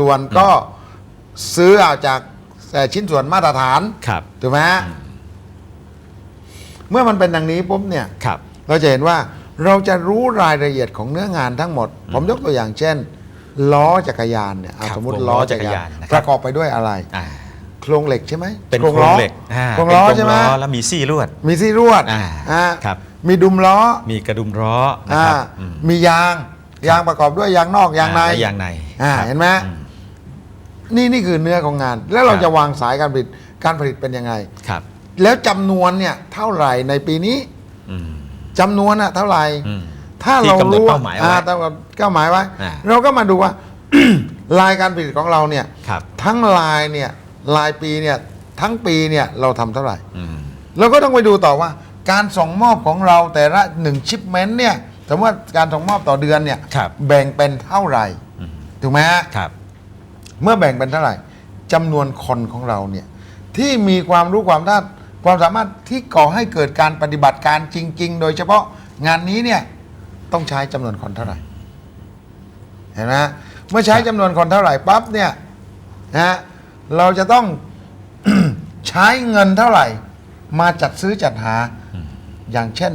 ส่วนก็ซื้อเอาจากเอ่อชิ้นส่วนมาตรฐานครับ ถูกไหมฮะเมื่อมันเป็นดังนี้ปุ๊บเนี่ย ครับ เราจะเห็นว่าเราจะรู้รายละเอียดของเนื้องานทั้งหมด ผมยกตัวอย่างเช่น ล้อจักรยานเนี่ยอะครับสมมติวงล้ล้ออจัจักกรยายรานนนะครับ ประกอบไปด้วยอะไร อ่าโครงเหล็กใช่ไหมเป็นโครงเหล็กอ่าโครงเป็นล้อโครงใช่ไหมล้อแล้วมีซี่ลวด มีซี่รวดอ่าอ่าครับ มีดุมล้อมีกระดุมล้อนะอ่าครับอืม มียาง ยางประกอบด้วยยางนอกยางในอ่และยางในอ่าครับเห็นไหมอื นี่นี่คือเนื้อของงาน แล้วเราครับจะวางสายการผลิตการผลิตเป็นยังไง ครับ แล้วจำนวนเนี่ยเท่าไหร่ในปีนี้อืม จำนวนอะเท่าไหร่ อืมถ้าที่เรากำหนดรู้เป้าหมายเอาไว้อ่ต้องกำหนดเป้าหมายไว้ อ่า เราก็มาดูว่า ลายการผลิตของเราเนี่ย ครับ ทั้งลายเนี่ยลายปีเนี่ยทั้งปีเนี่ยเราทำเท่าไหร่ อืม เราก็ต้องไปดูต่อว่า การส่งมอบของเราแต่ละหนึ่งชิปเมนต์เนี่ยสมมติว่าการส่งมอบต่อเดือนเนี่ยครับแบ่งเป็นเท่าไหร่อืมถูกไหมฮะครับ เมื่อแบ่งเป็นเท่าไหร่จำนวนคนของเราเนี่ยที่มีความรู้ความท่าความสามารถที่ก่อให้เกิดการปฏิบัติการจริง ๆ โดยเฉพาะงานนี้เนี่ยต้องใช้จำนวนคนเท่าไหร่เห็นไหมฮะเมื่อใช้จำนวนคนเท่าไหร่ปั๊บเนี่ยนะฮะเราจะต้อง ใช้เงินเท่าไหร่ มาจัดซื้อจัดหาอืมอย่างเช่น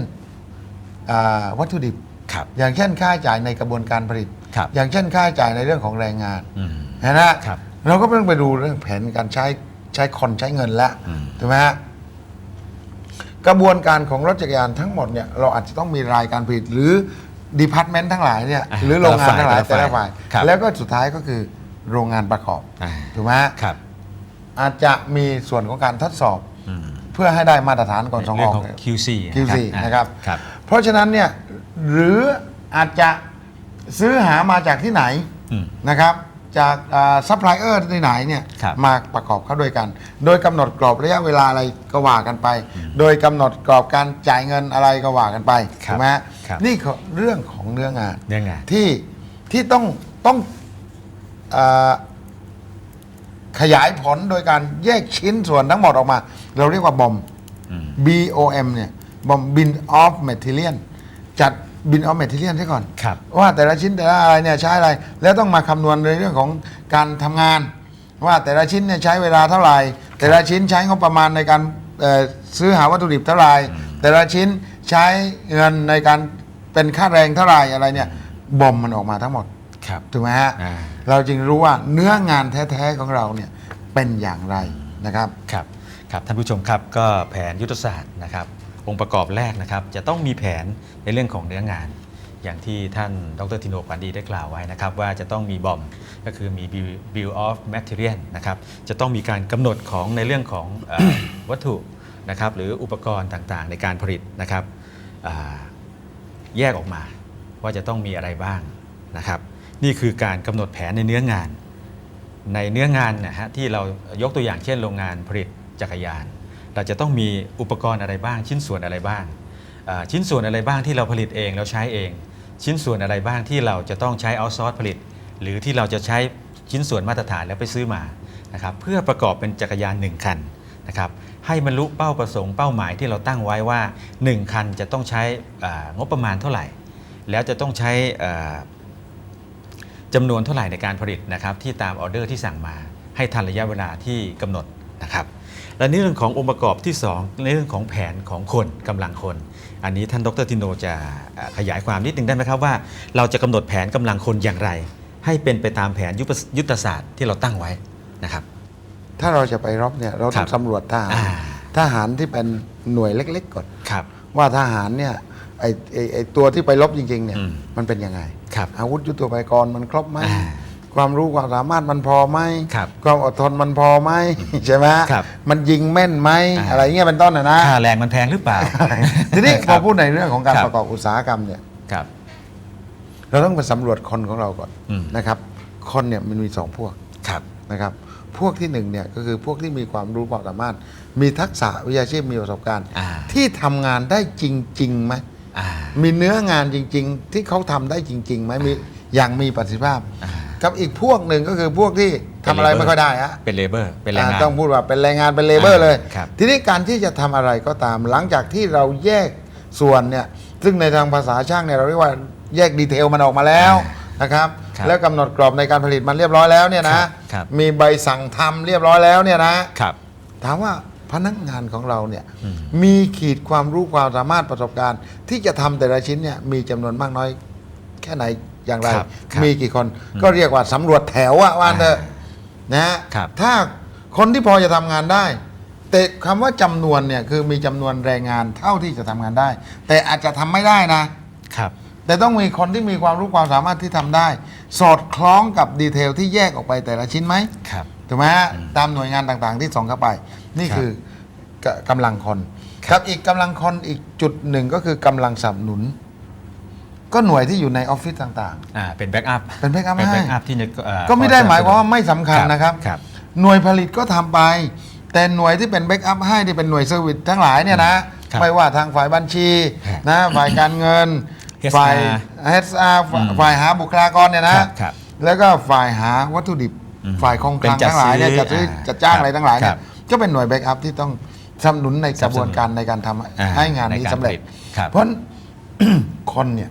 อ่าวัตถุดิบครับอย่างเช่นค่าใช้จ่ายในกระบวนการผลิตครับอย่างเช่นค่าใช้จ่ายในเรื่องของแรงงานอืม นะฮะครับเราก็ต้องไปดูเรื่องแผนการใช้ใช้คนใช้เงินแล้วอืมถูกไหมฮะกระบวนการของรถจักรยานทั้งหมดเนี่ยเราอาจจะต้องมีรายการผลิตหรือดีพาร์ตเมนต์ทั้งหลายเนี่ยอ่าหรือโรงงานทั้งหลายแต่แต่ละละฝ่าฝ่ายยครับแล้วก็สุดท้ายก็คือโรงงานประกอบอ่า ถูกไหมฮะครับอาจจะมีส่วนของการทดสอบ อืมเพื่อให้ได้มาตรฐานก่อนส่งอเรื่อองกของ QC QC อ่านะครับ ครับ เพราะฉะนั้นเนี่ยหรืออาจจะซื้อหามาจากที่ไหนอืมนะครับ จากซัพพลายเออร์ที่ไหนเนี่ยครับมาประกอบเข้าด้วยกัน โดยกำหนดกรอบระยะเวลาอะไรก็ว่ากันไป โดยกำหนดกรอบการจ่ายเงินอะไรก็ว่ากันไปครับถูกไหมฮะครับนี่คือเรื่องของเนื้องานเรื่องงาน ที่ที่ต้องต้องเออขยายผลโดยการแยกชิ้นส่วนทั้งหมดออกมา เราเรียกว่าบอมอืม BOM เนี่ยบอม bin of material จัด bin of material ให้ก่อน ครับ ว่าแต่ละชิ้นแต่ละอะไรเนี่ยใช้อะไร แล้วต้องมาคำนวณในเรื่องของการทำงาน ว่าแต่ละชิ้นเนี่ยใช้เวลาเท่าไหร่ แต่ละชิ้นใช้งบประมาณในการเอ่อซื้อหาวัตถุดิบเท่าไหร่แต่ละชิ้นใช้เงินในการเป็นค่าแรงเท่าไหร่อะไรเนี่ยบอมมันออกมาทั้งหมด ครับ ถูกไหมฮะ อ่า เราจึงรู้ว่าเนื้องานแท้ๆของเราเนี่ยเป็นอย่างไรนะครับ ครับ ครับท่านผู้ชมครับก็แผนยุทธศาสตร์นะครับ องค์ประกอบแรกนะครับ จะต้องมีแผนในเรื่องของเนื้องาน อย่างที่ท่านดรธิโนปันดีได้กล่าวไว้นะครับ ว่าจะต้องมีบอมก็คือมี bill of material นะครับจะต้องมีการกำหนดของในเรื่องของวัตถุนะครับหรืออุปกรณ์ต่างๆ ในการผลิตนะครับแยกออกมาว่าจะต้องมีอะไรบ้างนะครับนี่คือการกำหนดแผนในเนื้องาน ในเนื้องานนะฮะที่เรายกตัวอย่างเช่นโรงงานผลิตจักรยาน เราจะต้องมีอุปกรณ์อะไรบ้าง ชิ้นส่วนอะไรบ้าง ชิ้นส่วนอะไรบ้างที่เราผลิตเองเราใช้เอง ชิ้นส่วนอะไรบ้างที่เราจะต้องใช้เอาซอร์สผลิต หรือที่เราจะใช้ชิ้นส่วนมาตรฐานแล้วไปซื้อมานะครับเพื่อประกอบเป็นจักรยานหนึ่งคันนะครับให้บรรลุเป้าประสงค์เป้าหมายที่เราตั้งไว้ว่า 1 คันจะต้องใช้งบประมาณเท่าไหร่ แล้วจะต้องใช้อ่าจำนวนเท่าไหร่ในการผลิตนะครับที่ตามออเดอร์ที่สั่งมาให้ทันระยะเวลาที่กำหนดนะครับ และในเรื่องขององค์ประกอบที่ 2 ในเรื่องของแผนของคนกำลังคน อันนี้ท่านดรทิโนจะอ่าขยายความนิดนึงได้ไหมครับว่า เราจะกำหนดแผนกำลังคนอย่างไร ให้เป็นไปตามแผนยุทธยุทธศาสตร์ที่เราตั้งไว้นะครับ ถ้าเราจะไปรบเนี่ยเราต้อครังบสำรวจทหารอ่าทหารที่เป็นหน่วยเล็ก ๆก่อนครับว่าทหารเนี่ยไอไอ้ไอตัวที่ไปรบจริงๆเนี่ยอืมมันเป็นยังไงครับอาวุธยุทโธปกรณ์มันครบไหมอ่า ความรู้ความสามารถมันพอไหมครับความอดทนมันพอไหมใช่ไหมครับมันยิงแม่นไหมอ่าอะไรเงี้ยเป็นต้นนะนะค่าแรงมันแพงหรือเปล่า ทีนี้คพรัอบพูดในเรื่องของการครับประกอบอุตสาหกรรมเนี่ยครับ เราต้องไปสำรวจคนของเราก่อนอืมนะครับ คนเนี่ยมันมีสองพวกครับนะครับ พวกที่หนึ่งเนี่ยก็คือพวกที่มีความรู้ความสามารถ มีทักษะวิชาชีพมีประสบการณ์อ่าที่ทำงานได้จริงๆไหมอ่ามีเนื้องานจริง ๆ ที่เขาทำได้จริงๆไหมมีอย่างมีประสิทธิภาพอ่า กับอีกพวกหนึ่งก็คือพวกที่ทำอะไรไม่ค่อยได้ฮะ เป็นเลเบอร์เป็นแรงงานอ่าต้องพูดว่าเป็นแรงงานเป็นเลเบอร์อ่าเลย ครับ ทีนี้การที่จะทำอะไรก็ตาม หลังจากที่เราแยกส่วนเนี่ย ซึ่งในทางภาษาช่างเนี่ยเราเรียกว่าแยกดีเทลมันออกมาแล้วนะครับ ครับแล้วกำหนดกรอบในการผลิตมันเรียบร้อยแล้วเนี่ยนะ ครับครับมีใบสั่งทำเรียบร้อยแล้วเนี่ยนะ ครับ ถามว่าพนักงานของเราเนี่ยอืม มีขีดความรู้ความสามารถประสบการณ์ ที่จะทำแต่ละชิ้นเนี่ยมีจำนวนมากน้อย แค่ไหนอย่างไร ครับครับมีกี่คนก็เรียกว่าสำรวจแถวอะว่าเถอะนะฮะครับ ถ้าคนที่พอจะทำงานได้ แต่คำว่าจำนวนเนี่ยคือมีจำนวนแรงงานเท่าที่จะทำงานได้ แต่อาจจะทำไม่ได้นะ ครับ แต่ต้องมีคนที่มีความรู้ความสามารถที่ทำได้ สอดคล้องกับดีเทลที่แยกออกไปแต่ละชิ้นไหม ครับ ถูกไหมฮะตามหน่วยงานต่างๆที่ส่งเข้าไป นี่ครับคือกกำลังคน ครับอีกกำลังคนอีกจุดหนึ่งก็คือกำลังสนับสนุน ก็หน่วยที่อยู่ในออฟฟิศต่างอ่าเป็นแบ็กอัพเป็น backup เป็นให้แบ็กอัพที่จะเอ่อๆก็ไม่ได้หมายความว่าไม่สำคัญนะครับ ครับ หน่วยผลิตก็ทำไป แต่หน่วยที่เป็นแบ็กอัพให้ที่เป็นหน่วยเซอร์วิสทั้งหลายเนี่ยนะครับไม่ว่าทางฝ่ายบัญชีครับนะฝ่ายการเงิน HR ฝ่าย HR ฝ่ายฝ่ายหาบุคลากรเนี่ยนะครับครับแล้วก็ฝ่ายหาวัตถุดิบอืมฝ่ายคงคลังเป็นจัดทั้งหลายเนี่ยซื้อจัดซื้ออ่าจัดจ้างครับอะไรทั้งหลายเนี่ครัยบก็เป็นหน่วยแบ็กอัพที่ต้องสนับสนุนในกระบวนการในการทำอ่าให้งานนี้ในการสำเร็จ ผลิตครับ เพราะฉะนั้นคนเนี่ย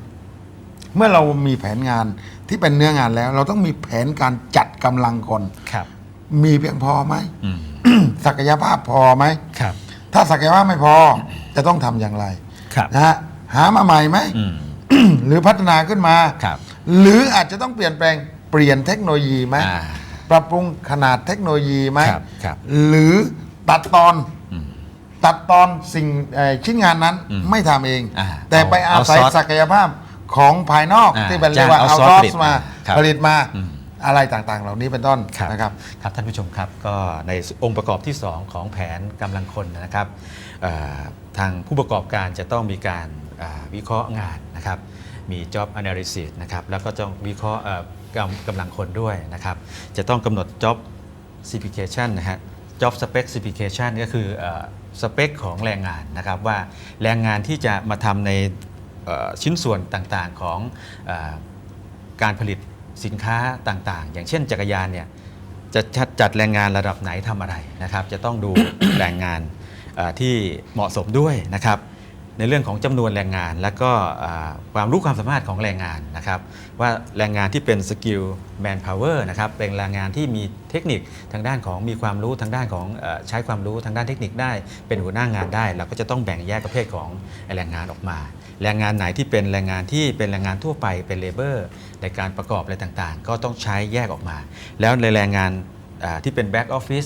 เมื่อเรามีแผนงานที่เป็นเนื้องานแล้ว เราต้องมีแผนการจัดกำลังคน ครับ มีเพียงพอไหม อืม ศักยภาพพอไหม ครับ ถ้าศักยภาพไม่พอจะต้องทำอย่างไรครับ นะฮะหามาใหม่ไหม อืม หรือพัฒนาขึ้นมา ครับหรืออาจจะต้องเปลี่ยนแปลงเปลี่ยนเทคโนโลยีไหมอ่าปรับปรุงขนาดเทคโนโลยีไหมครับครับหรือตัดตอนอืมตัดตอนสิ่งเอ่อชิ้นงานนั้นอืมไม่ทำเอง อ่าแต่ไปอาเอาศัย outsource ศักยภาพ ของภายนอกอ่าที่เป็นเรียกว่าจ้างเอาซอ outsource สมาครับผลิตมาอืม อะไรต่างๆ เหล่านี้เป็นต้นครับนะครับ ครับท่านผู้ชมครับก็ในองค์ประกอบที่ 2 ของแผนกำลังคนนะครับเอ่อทางผู้ประกอบการจะต้องมีการอ่าวิเคราะห์งานนะครับมี job analysis นะครับแล้วก็ต้องวิเคราะห์เอ่อกำกำลังคนด้วยนะครับจะต้องกำหนด job specification นะฮะ job specification ก็คือเอ่อสเปคของแรงงานนะครับว่าแรงงานที่จะมาทำในเอ่อ ชิ้นส่วนต่างๆของเออการผลิตสินค้าต่างๆ อย่างเช่นจักรยานเนี่ยจะจัดจัดแรงงานระดับไหนทำอะไรนะครับ จะต้องดูแรงงานเอ่อที่เหมาะสมด้วยนะครับ ในเรื่องของจำนวนแรงงาน และก็อ่าความรู้ความสามารถของแรงงานนะครับ ว่าแรงงานที่เป็นสกิลแมนพาวเวอร์นะครับเป็นแรงงานที่มีเทคนิคทางด้านของมีความรู้ทางด้านของเออใช้ความรู้ทางด้านเทคนิคได้ เป็นหัวหน้างานได้ เราก็จะต้องแบ่งแยกประเภทของแรงงานออกมา แรงงานไหนที่เป็นแรงงานที่เป็นแรงงานทั่วไปเป็นเลเบอร์ในการประกอบอะไรต่างๆ ก็ต้องใช้แยกออกมา แล้วในแรงงานที่เป็นแบ็กออฟฟิศ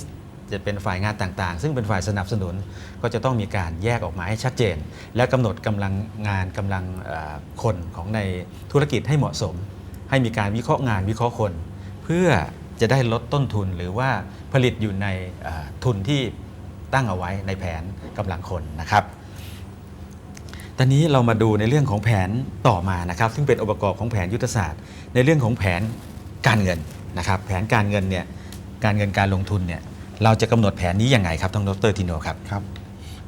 จะเป็นฝ่ายงานต่างๆ ซึ่งเป็นฝ่ายสนับสนุนก็จะต้องมีการแยกออกมาให้ชัดเจน และกำหนดกำลังงานกำลังคนของในธุรกิจให้เหมาะสม ให้มีการวิเคราะห์งานวิเคราะห์คน เพื่อจะได้ลดต้นทุนหรือว่าผลิตอยู่ในทุนที่ตั้งเอาไว้ในแผนกำลังคนนะครับ อนนี้เรามาดูในเรื่องของแผนต่อมานะครับ ซึ่งเป็นองค์ประกอบของแผนยุทธศาสตร์ ในเรื่องของแผนการเงินนะครับ แผนการเงินเนี่ยการเงินการลงทุนเนี่ยเราจะกำหนดแผนนี้ยังไงครับท่านดรทิโนครับครับ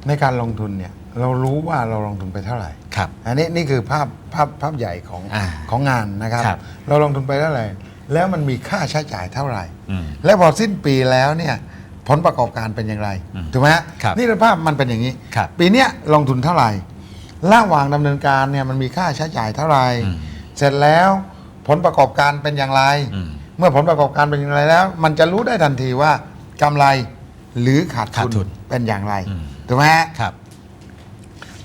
ในการลงทุนเนี่ยเรารู้ว่าเราลงทุนไปเท่าไหร่ครับ อันนี้นี่คือภาพภาพภาพใหญ่ของอ่าของงานนะครับครับเราลงทุนไปเท่าไหร่ แล้วมันมีค่าใช้จ่ายเท่าไหร่อืมและพอสิ้นปีแล้วเนี่ยผลประกอบการเป็นอย่างไรอืมถูกไหมฮะครับนี่คือภาพมันเป็นอย่างนี้ครับปีเนี้ยลงทุนเท่าไหร่ ระหว่างดำเนินการเนี่ยมันมีค่าใช้จ่ายเท่าไหร่อืมเสร็จแล้วผลประกอบการเป็นอย่างไร อืม เมื่อผลประกอบการเป็นอย่างไรแล้ว มันจะรู้ได้ทันทีว่ากำไรหรือขาดขาดทุทุนนเป็นอย่างไรอืม ถูกไหมฮะครับ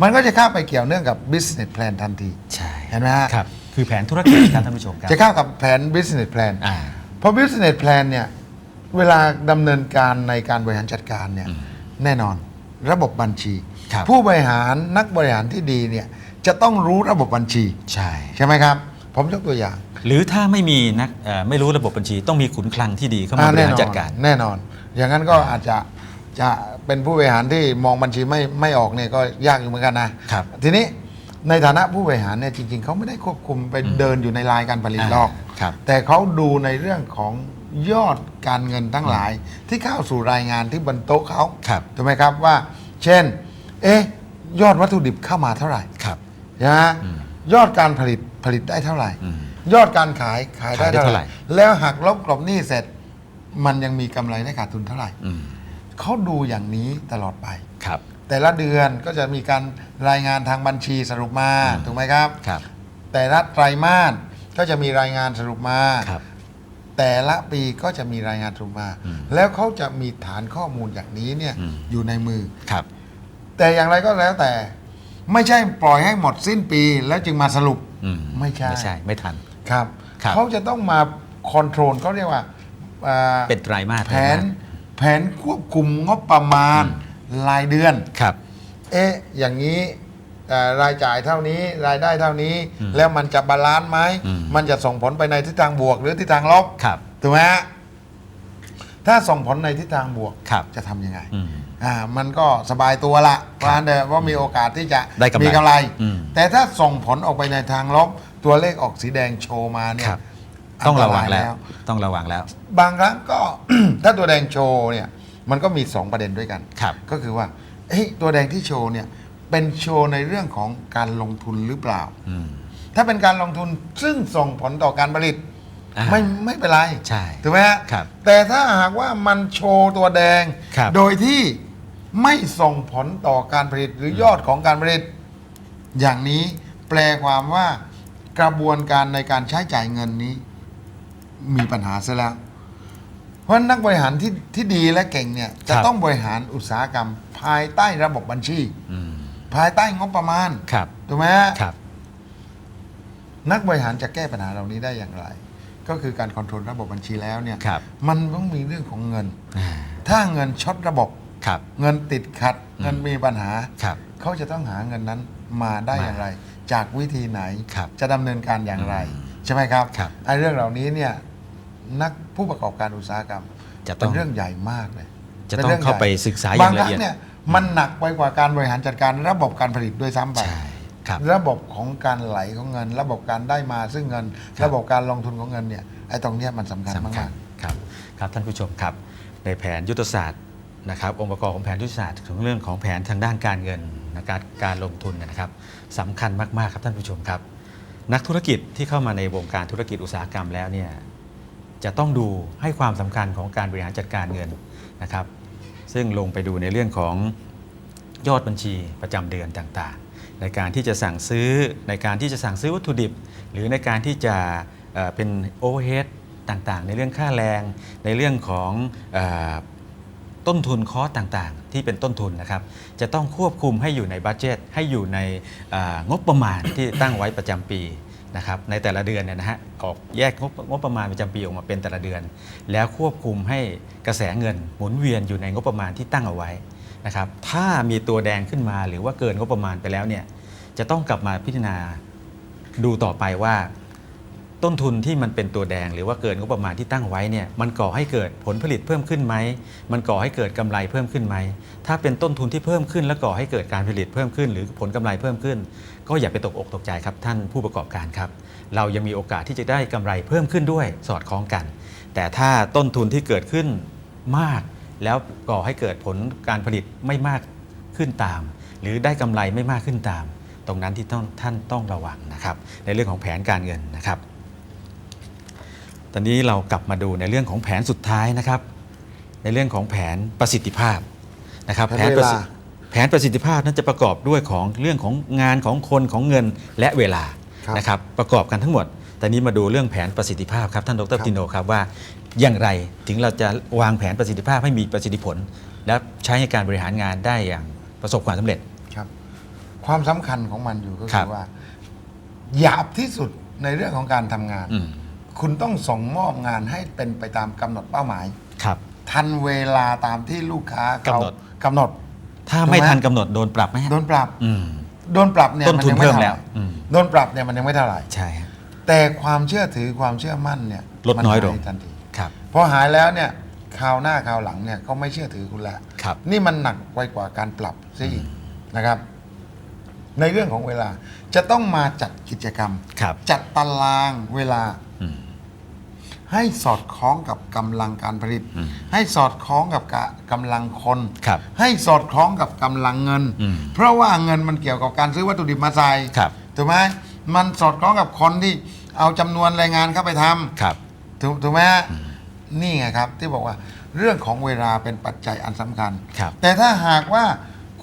มันก็จะเข้าไปเกี่ยวเนื่องกับ business plan ทันที ใช่เห็นไหมฮะ ครับ คือแผนธุรกิจครับท่านผู้ชมครับจะเข้ากับแผน business plan อ่า เพราะ business plan เนี่ยเวลาดำเนินการในการบริหารจัดการเนี่ยอืมแน่นอนระบบบัญชี ครับผู้บริหารนักบริหารที่ดีเนี่ยจะต้องรู้ระบบบัญชี ใช่ ใช่ไหมครับ ผมยกตัวอย่างหรือถ้าไม่มีนักเอ่อไม่รู้ระบบบัญชีต้องมีขุนคลังที่ดีเข้ามาบริแน่หารนอนจัดการ แน่นอน อย่างนั้นก็อาจจะจะเป็นผู้บริหารที่มองบัญชีไม่ไม่ออกเนี่ยก็ยากอยู่เหมือนกันนะครับ ทีนี้ในฐานะผู้บริหารเนี่ยจริง ๆเขาไม่ได้ควบคุมไปเดินอยู่ในลายการผลิตหรอก ครับ แต่เขาดูในเรื่องของยอดการเงินทั้งหลายที่เข้าสู่รายงานที่บนโต๊ะเขาครับ ถูกไหมครับว่า เช่น เอ๊ะยอดวัตถุดิบเข้ามาเท่าไหร่ครับ นะฮะอืมยอดการผลิตผลิตได้เท่าไหร่ อืมยอดการขายขายได้ขายได้เท่าเท่าไหไหร่ ร่ แล้วหักลบกลบหนี้เสร็จ มันยังมีกำไรได้ขาดทุนเท่าไหร่อืมเขาดูอย่างนี้ตลอดไป ครับ แต่ละเดือนก็จะมีการรายงานทางบัญชีสรุปมาอืม ถูกไหมครับ ครับ แต่ละไตรมาสก็จะมีรายงานสรุปมา ครับ แต่ละปีก็จะมีรายงานสรุปมา อืมแล้วเขาจะมีฐานข้อมูลอย่างนี้เนี่ยอืม อยู่ในมือ ครับ แต่อย่างไรก็แล้วแต่ ไม่ใช่ปล่อยให้หมดสิ้นปีแล้วจึงมาสรุปอืมไม่ใช่ไม่ใช่ ไม่ทัน ครับ ครับ เขาจะต้องมาคอนโทรลเขาเรียกว่าอ่าเป็นไตรมาสแผนแผนควบคุมงบประมาณรายเดือน ครับ เอ๊ะ อย่างนี้เอ่อรายจ่ายเท่านี้รายได้เท่านี้ อืมแล้วมันจะบาลานซ์ไหมอืมมันจะส่งผลไปในทิศทางบวก หรือทิศทางลบครับ ถูกไหมฮะถ้าส่งผลในทิศทางบวกครับ จะทำยังไง อืม อ่ามันก็สบายตัวละว่าเดอว่ามีโอกาสที่จะได้กำไรมีกำไร อืมแต่ถ้าส่งผลออกไปในทางลบตัวเลขออกสีแดงโชว์มาเนี่คยรับ ต้องระวังนตาย แล้ว ต้องระวังแล้ว บางครั้งก็ ถ้าตัวแดงโชว์เนี่ยมันก็มีสองประเด็นด้วยกันครับก็คือว่าเฮ้ยตัวแดงที่โชว์เนี่ยเป็นโชว์ในเรื่องของการลงทุนหรือเปล่า อืม ถ้าเป็นการลงทุนซึ่งส่งผลต่อการผลิตอ่าไม่ไม่เป็นไรใช่ถูกไหมฮะครับแต่ถ้าหากว่ามันโชว์ตัวแดง ครับโดยที่ ไม่ส่งผลต่อการผลิตหรือยอดของการผลิต อย่างนี้แปลความว่ากระบวนการในการใช้จ่ายเงินนี้ มีปัญหาซะแล้ว เพราะนักบริหารที่ที่ดีและเก่งเนี่ยจะครับต้องบริหารอุตสาหกรรม ภายใต้ระบบบัญชี อืมภายใต้งบประมาณครับถูกไหมฮะ ครับ นักบริหารจะแก้ปัญหาเหล่านี้ได้อย่างไร ก็คือการคอนโทรลระบบบัญชีแล้วเนี่ยครับ มันต้องมีเรื่องของเงิน อ่า ถ้าเงินช็อตระบบ ครับ เงินติดขัดอืมเงินมีปัญหา ครับ เขาจะต้องหาเงินนั้นมาได้มาอย่างไร จากวิธีไหนครับจะดำเนินการอย่างไรอืมใช่ไหมครับครับไอ้เรื่องเหล่านี้เนี่ยนักผู้ประกอบการอุตสาหกรรมจะต้เป็องนเรื่องใหญ่มากเลยจะป็นต้องรื่องเข้าไปใหญ่ศึกษาอย่างบางละครั้เอียดงเนี่ยมันหนักไปกว่าการบริหารจัดการระบบการผลิตด้วยซ้ำไปใช่ครับระบบของการไหลของเงิน ระบบการได้มาซึ่งเงินครับระบบการลงทุนของเงินเนี่ยไอ้ตรงเนี้ยมันสำคัญสำคัมาญกครับครับท่านผู้ชมครับ ในแผนยุทธศาสตร์ นะครับองค์ประกอบของแผนยุทธศาสตร์ของเรื่องของแผนทางด้านการเงินนะการการลงทุนนะครับสำคัญมากๆครับท่านผู้ชมครับ นักธุรกิจที่เข้ามาในวงการธุรกิจอุตสาหกรรมแล้วเนี่ยจะต้องดูให้ความสำคัญของการบริหารจัดการเงินนะครับ ซึ่งลงไปดูในเรื่องของยอดบัญชีประจำเดือนต่างๆ ในการที่จะสั่งซื้อในการที่จะสั่งซื้อวัตถุดิบ หรือในการที่จะเป็นโอเวอร์เฮดต่างๆ ในเรื่องค่าแรง ในเรื่องของ ต้นทุนคอสต่างๆ ที่เป็นต้นทุนนะครับ จะต้องควบคุมให้อยู่ในบัตเจตให้อยู่ในงบประมาณที่ตั้งไว้ประจำปีนะครับในแต่ละเดือนเนี่ยนะฮะออกแยกงบงบประมาณประจำปีออกมาเป็นแต่ละเดือน แล้วควบคุมให้กระแสเงินหมุนเวียนอยู่ในงบประมาณที่ตั้งเอาไว้นะครับถ้ามีตัวแดงขึ้นมาหรือว่าเกินงบประมาณไปแล้วเนี่ยจะต้องกลับมาพิจารณาดูต่อไปว่า ต้นทุนที่มันเป็นตัวแดง หรือว่าเกินงบประมาณที่ตั้งไว้เนี่ยมันก่อให้เกิดผลผลิตเพิ่มขึ้นไหมมันก่อให้เกิดกำไรเพิ่มขึ้นไหมถ้าเป็นต้นทุนที่เพิ่มขึ้น แล้วก่อให้เกิดการผลิตเพิ่มขึ้น หรือผลกำไรเพิ่มขึ้น ก็อย่าไปตกอกตกใจครับท่านผู้ประกอบการครับ เรายังมีโอกาสที่จะได้กำไรเพิ่มขึ้นด้วยสอดคล้องกัน แต่ถ้าต้นทุนที่เกิดขึ้นมาก แล้วก่อให้เกิดผลการผลิตไม่มากขึ้นตาม หรือได้กำไรไม่มากขึ้นตาม ตรงนั้นที่ต้องท่านต้องระวังนะครับในเรื่องของแผนการเงินนะครับ ตอนนี้เรากลับมาดูในเรื่องของแผนสุดท้ายนะครับ ในเรื่องของแผนประสิทธิภาพนะครับแผนประเวลา สิทธิแผนประสิทธิภาพนั้นจะประกอบด้วยของเรื่องของงานของคนของเงินและเวลาครับนะครับประกอบกันทั้งหมดแต่นี้มาดูเรื่องแผนประสิทธิภาพครับท่านดครัรบ ติโนครับว่าอย่างไรถึงเราจะวางแผนประสิทธิภาพให้มีประสิทธิผล และใช้ในการบริหารงานได้อย่างประสบความสำเร็จ ครับ ความสำคัญของมันอยู่ก็ครัคืบ อว่า หยาบที่สุดในเรื่องของการทำงาน อืม คุณต้องส่งมอบงานให้เป็นไปตามกำหนดเป้าหมาย ครับ ทันเวลาตามที่ลูกค้ากำหนด กำหนด ถ้าถูกไหมไม่ทันกำหนดโดนปรับไหมฮะโดนปรับ อืม โดนปรับเนี่ยต้นทุนยังไเพิ่มแล้วท่าไหร่อืม โดนปรับเนี่ยมันยังไม่เท่าไหร่ ใช่ฮะ แต่ความเชื่อถือความเชื่อมั่นเนี่ยลดน้อยลงมัหาทันทีครับ พอหายแล้วเนี่ยคราวหน้าคราวหลังเนี่ยเขาไม่เชื่อถือคุณแล้วครับ นี่มันหนักไปกว่าการปรับซะอีกนะครับ ในเรื่องของเวลาจะต้องมาจัดกิจกรรม ครับ จัดตารางเวลาอืม ให้สอดคล้องกับกำลังการผลิตอืมให้สอดคล้องกับกะกำลังคน ครับให้สอดคล้องกับกำลังเงิน อืมเพราะว่าเงินมันเกี่ยวกับการซื้อวัตถุดิบมาใส่ครับ ถูกไหมมันสอดคล้องกับคนที่เอาจำนวนแรงงานเข้าไปทำ ครับ ถูกถูกไหมฮะนี่ไงครับ ที่บอกว่าเรื่องของเวลาเป็นปัจจัยอันสำคัญ ครับแต่ถ้าหากว่า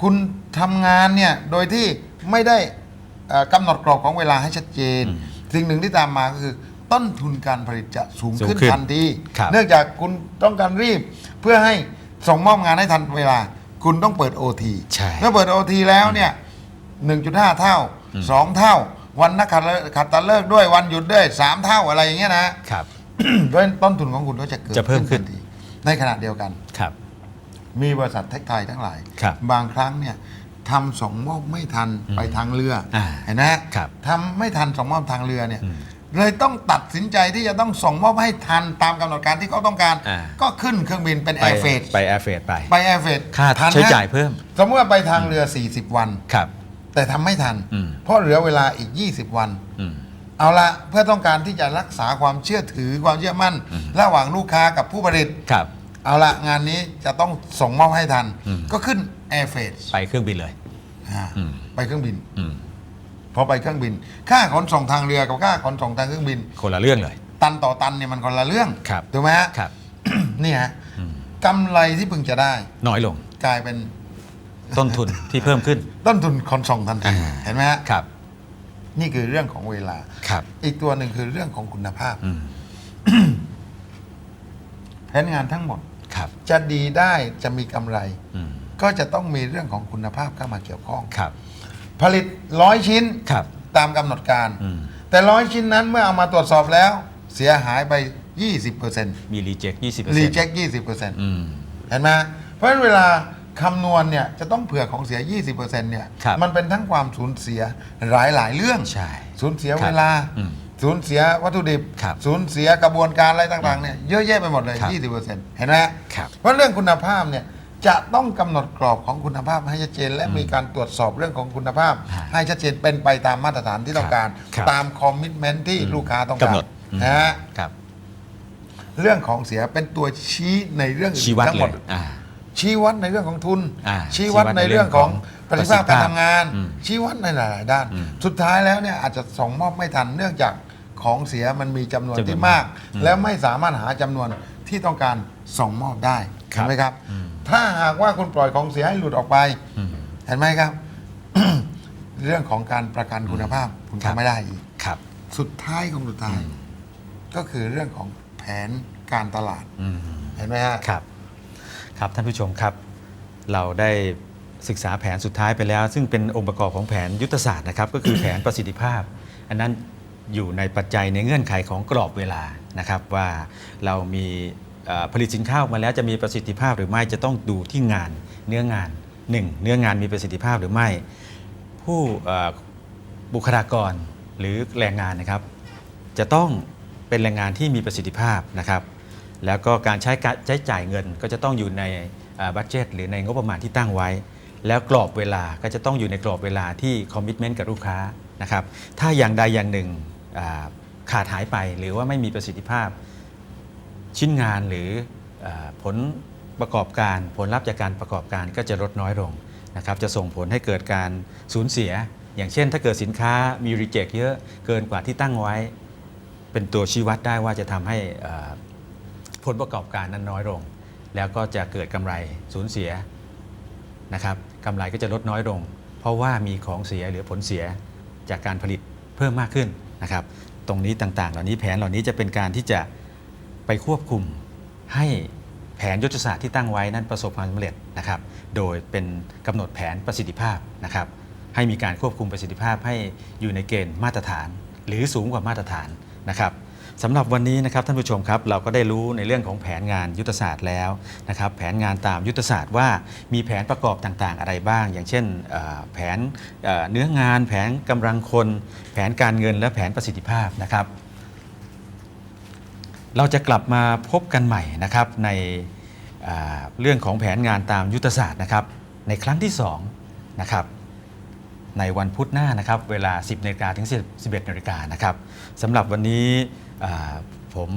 คุณทำงานเนี่ย โดยที่ไม่ได้เอ่อกำหนดกรอบของเวลาให้ชัดเจนอืมสิ่งหนึ่งที่ตามมาก็คือ ต้นทุนการผลิตจะสูงสูงขึ้นขึ้นทันทีครับเนื่องจากคุณต้องการรีบเพื่อให้ส่งมอบงานให้ทันเวลา คุณต้องเปิด OT ใช่เมื่อเปิด OT แล้วเนี่ย1.5 เท่า 2 เท่า วันนักขัตฤกษ์ขัดตะเลิกษ์ด้วยวันหยุดด้วย 3 เท่าอะไรอย่างเงี้ยนะ ครับ เพราะฉะนั้นต้นทุนของคุณก็จะเกิดจะเพิ่มขึ้น ทัทีในขณะเดียวกัน ครับ มีบริษัทเทคไทยทั้งหลาย ครับบางครั้งเนี่ยทำส่งมอบไม่ทันไปทางเรืออาเห็นไหมครับทำไม่ทันส่งมอบทางเรือเนี่ยอืม เลยต้องตัดสินใจที่จะต้องส่งมอบให้ทันตามกำหนดการที่เขาต้องการ อ่า ก็ขึ้นเครื่องบินเป็นแอไปร์เฟสไปแอร์เฟสไป ไปแอร์เฟสค่าทันใช้นะจ่ายเพิ่ม สมมติว่าไปทางเรือ 40 วัน ครับ แต่ทำไม่ทัน อืม เพราะเหลือเวลาอีก 20 วัน อืม เอาละเพื่อต้องการที่จะรักษาความเชื่อถือความเชื่อมั่นอืมระหว่างลูกค้ากับผู้ผลิต ครับ เอาละงานนี้จะต้องส่งมอบให้ทัน อืม ก็ขึ้นแอร์เฟสไปเครื่องบินเลยอืมไปเครื่องบิน อืม พอไปเครื่องบิน ค่าขนส่งทางเรือกับค่าขนส่งทางเครื่องบิน คนละเรื่องเลย ตันต่อตันเนี่ยมันคนละเรื่องครับถูกไหมฮะครับ นี่ฮะอืมกำไรที่พึงจะได้ น้อยลง กลายเป็น ต้นทุนที่เพิ่มขึ้น ต้นทุนขนส่งทันทีอ่า เห็นไหมฮะครับ นี่คือเรื่องของเวลา ครับอีกตัวหนึ่งคือเรื่องของคุณภาพ อืมแผนงานทั้งหมด ครับจะดีได้จะมีกำไร อืมก็จะต้องมีเรื่องของคุณภาพเข้ามาเกี่ยวข้อง ครับ ผลิตร้อยชิ้นครับ ตามกำหนดการ อืม แต่ร้อยชิ้นนั้นเมื่อเอามาตรวจสอบแล้ว เสียหายไป 20%มีรีเจ็คยี่สิบเปอร์รีเซ็นต์เจ็ค 20%อืม เห็นไหมเพราะฉะนั้นเวลาคำนวณเนี่ยจะต้องเผื่อของเสีย 20%เนี่ย ครับมันเป็นทั้งความสูญเสียหลายหลายๆเรื่องใช่สูญเสียครับเวลา อืมสูญเสียวัตถุดิบ ครับสูญเสียกระบวนการอะไรต่างๆเนี่ยเยอะแยะไปหมดเลย ครับ20%เห็นไหมครับเพราะเรื่องคุณภาพเนี่ย จะต้องกำหนดกรอบของคุณภาพให้ชัดเจน และมีการตรวจสอบเรื่องของคุณภาพฮะให้ชัดเจนเป็นไปตามมาตรฐานที่ต้องการ ครับตามคอมมิชเมนที่ลูกค้าต้องการกำหนดอืม นะฮะครับเรื่องของเสียเป็นตัวชี้ในเรื่องอื่นชี้วัดทั้งเลหมด ยอ่า ชี้วัดในเรื่องของทุน อ่าชี้วัดชี้วัดในเรื่องของในประเรื่สิอทงธิของภาพการทำงาน อืมชี้วัดในหลาย ๆ ด้าน อืมสุดท้ายแล้วเนี่ยอาจจะส่งมอบไม่ทันเนื่องจากของเสียมันมีจำนวนจำนวนที่มากอืมแล้วไม่สามารถหาจำนวนที่ต้องการส่งมอบได้ครัเห็บนไหมครับอืมถ้าหากว่าคุณปล่อยของเสียให้หลุดออกไปอืมเห็นไหมครับ เรื่องของการประกันคุณภาพคุณครับทำไม่ได้อีกครับสุดท้ายของสุดท้ายอืมก็คือเรื่องของแผนการตลาดอืมเห็นไหมฮะครับ ครับท่านผู้ชมครับ เราได้ศึกษาแผนสุดท้ายไปแล้ว ซึ่งเป็นองค์ประกอบของแผนยุทธศาสตร์นะครับ ก็คือแผนประสิทธิภาพ อันนั้นอยู่ในปัจจัยในเงื่อนไขของกรอบเวลานะครับ ว่าเรามีเอ่อ ผลิตสินค้าออกมาแล้วจะมีประสิทธิภาพหรือไม่จะต้องดูที่งานเนื้องานหนึ่งเนื้องานมีประสิทธิภาพหรือไม่ ผู้บุคลากรหรือแรงงานนะครับ จะต้องเป็นแรงงานที่มีประสิทธิภาพนะครับ แล้วก็การใช้ใช้จ่ายเงินก็จะต้องอยู่ในบัตเจตหรือในงบประมาณที่ตั้งไว้ แล้วกรอบเวลาก็จะต้องอยู่ในกรอบเวลาที่คอมมิชเมนต์กับลูกค้านะครับถ้าอย่างใดอย่างหนึ่งขาดหายไปหรือว่าไม่มีประสิทธิภาพ ชิ้นงานหรือผลประกอบการผลลัพธ์จากการประกอบการก็จะลดน้อยลงนะครับจะส่งผลให้เกิดการสูญเสีย อย่างเช่น ถ้าเกิดสินค้ามีรีเจ็คเยอะเกินกว่าที่ตั้งไว้ เป็นตัวชี้วัดได้ว่าจะทำให้ผลประกอบการนั้นน้อยลง แล้วก็จะเกิดกำไรสูญเสียนะครับกำไรก็จะลดน้อยลง เพราะว่ามีของเสียหรือผลเสียจากการผลิตเพิ่มมากขึ้นนะครับตรงนี้ต่างๆ เหล่านี้แผนเหล่านี้จะเป็นการที่จะ ไปควบคุมให้แผนยุทธศาสตร์ที่ตั้งไว้นั้นประสบความสำเร็จนะครับ โดยเป็นกำหนดแผนประสิทธิภาพนะครับ ให้มีการควบคุมประสิทธิภาพให้อยู่ในเกณฑ์มาตรฐาน หรือสูงกว่ามาตรฐานนะครับสำหรับวันนี้นะครับท่านผู้ชมครับเราก็ได้รู้ในเรื่องของแผนงานยุทธศาสตร์แล้วนะครับ แผนงานตามยุทธศาสตร์ว่ามีแผนประกอบต่างๆ อะไรบ้าง อย่างเช่นแผนเอ่อเนื้องาน แผนกำลังคน แผนการเงินและแผนประสิทธิภาพนะครับ เราจะกลับมาพบกันใหม่นะครับในเรื่องของแผนงานตามยุทธศาสตร์นะครับในครั้งที่2นะครับในวันพุธหน้านะครับเวลา 10นาฬิกาถึง 11นาฬิกานะครับสำหรับวันนี้ผม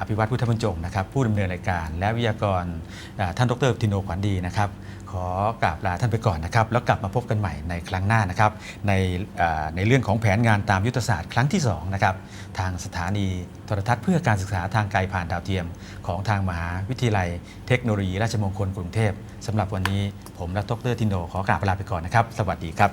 อภิวัตพุทธบรรจงนะครับผู้ดำเนินรายการและวิทยากรท่านดรทิโนขวัญดีนะครับ ขอกราบลาท่านไปก่อนนะครับ แล้วกลับมาพบกันใหม่ในครั้งหน้านะครับ ในในเรื่องของแผนงานตามยุทธศาสตร์ครั้งที่2นะครับทางสถานีโทรทัศน์เพื่อการศึกษาทางไกลผ่านดาวเทียม ของทางมหาวิทยาลัย เทคโนโลยีราชมงคลกรุงเทพสำหรับวันนี้ผมและดรทินโดขอกราบลาไปก่อนนะครับ สวัสดีครับ